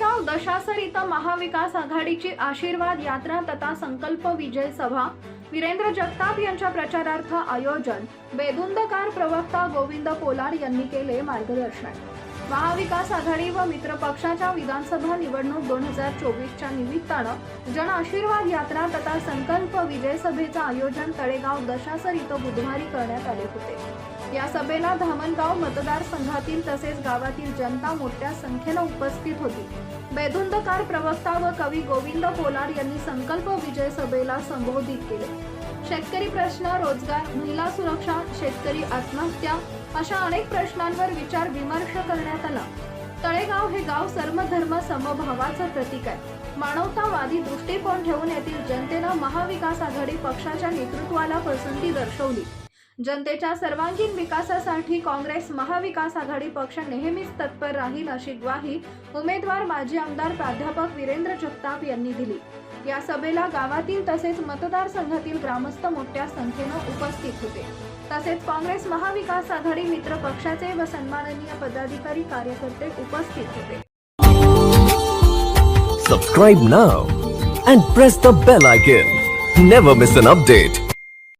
दशासर इथं महाविकास आघाडीची आशीर्वाद यात्रा तथा संकल्प विजय सभा वीरेंद्र जगताप यांच्या प्रचारार्थ आयोजन बेधुंदकार प्रवक्ता गोविंद पोलाड यांनी केले मार्गदर्शन. महाविकास आघाडी व मित्र पक्षाच्या विधानसभा निवडणूक दोन हजार चोवीसच्या निमित्तानं जन आशीर्वाद यात्रा तथा संकल्प विजय सभेचं आयोजन तळेगाव दशासर इथं बुधवारी करण्यात आले होते. या सभेला धामणगाव मतदारसंघातील तसेच गावातील जनता मोठ्या संख्येनं उपस्थित होती. बेधुंदकार प्रवक्ता व कवी गोविंद कोलार यांनी संकल्प विजय सभेला संबोधित केले. शेतकरी प्रश्न रोजगार महिला सुरक्षा शेतकरी आत्महत्या अशा अनेक प्रश्नांवर विचार विमर्श करण्यात आला. तळेगाव हे गाव सर्वधर्म समभावाचं प्रतीक आहे. मानवतावादी दृष्टिकोन ठेवून येथील जनतेनं महाविकास आघाडी पक्षाच्या नेतृत्वाला पसंती दर्शवली. जनतेच्या सर्वांगीण विकासासाठी काँग्रेस महाविकास आघाडी पक्ष नेहमीच तत्पर राहील अशी ग्वाही उमेदवार माजी आमदार प्राध्यापक वीरेंद्र जगताप यांनी दिली. या सभेला गावातील तसेच मतदारसंघातील ग्रामस्थ मोठ्या संख्येनं उपस्थित होते. तसेच काँग्रेस महाविकास आघाडी मित्र पक्षाचे व सन्माननीय पदाधिकारी कार्यकर्ते उपस्थित होते. Subscribe now and press the bell icon never miss an update